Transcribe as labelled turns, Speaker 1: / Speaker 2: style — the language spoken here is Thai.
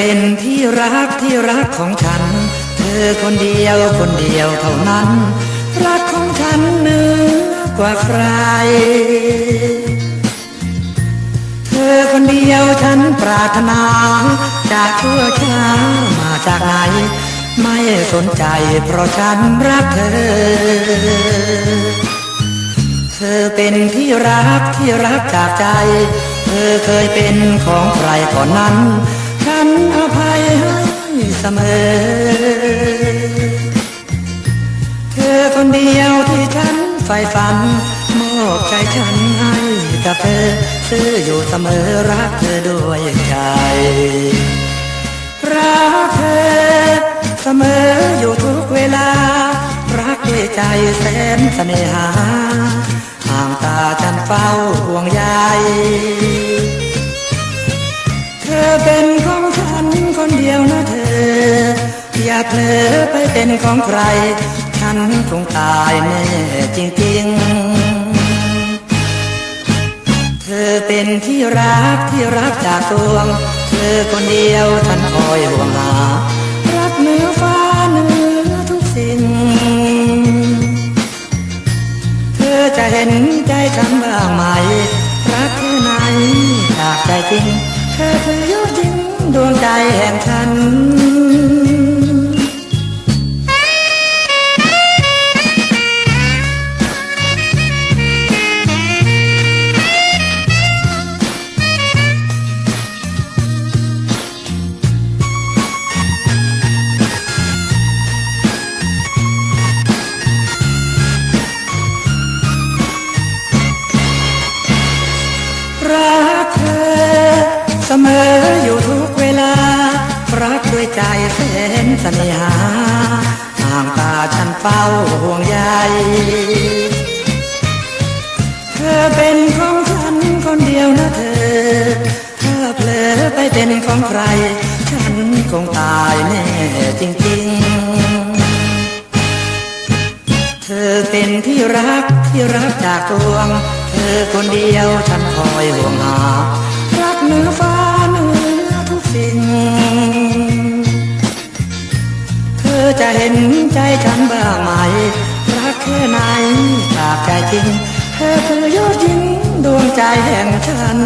Speaker 1: เป็นที่รักที่รักของฉัน เธอคนเดียวคนเดียวเท่านั้น รักของฉันเหนือกว่าใคร เธอคนเดียวฉันปรารถนาจากชั่วช้ามาจากไหน ไม่สนใจเพราะฉันรักเธอเธอเป็นที่รักที่รักจากใจ เธอเคยเป็นของใครก่อนนั้นฉัน อภัยให้เสมอ เธอคนเดียวที่ฉันใฝ่ฝันมอบใจฉันให้กับเธอซื้ออยู่เสมอรักเธอด้วยใจ รักเธอเสมออยู่ทุกเวลา รักด้วยใจแสนเสน่หาห่างตาฉันเฝ้าห่วงใย เผลอไปเป็นของใคร ฉันคงตายแน่จริงๆ เธอเป็นที่รักที่รักจากดวง เธอคนเดียวฉันคอยห่วงหา รักเหนือฟ้าเหนือทุกสิ่ง เธอจะเห็นใจฉันบ้างไหม รักแค่ไหนจากใจจริง เธอคือยอดจริงดวงใจแห่งฉัน มออยู่ทุกเวลา รักด้วยใจแสนสน่หาห่างตาฉันเฝ้าห่วงใยเธอเป็นของฉันคนเดียวนะเธอ ถ้าเผลอไปเป็นของใคร ฉันคงตายแน่จริงๆ เธอเป็นที่รักที่รักจากดวง เธอคนเดียวฉันคอยห่วง อจะเห็นใจฉันบ้างไหม รักแค่ไหนฝากใจจริง เธอคือยอดยิ้มดวงใจแห่งฉัน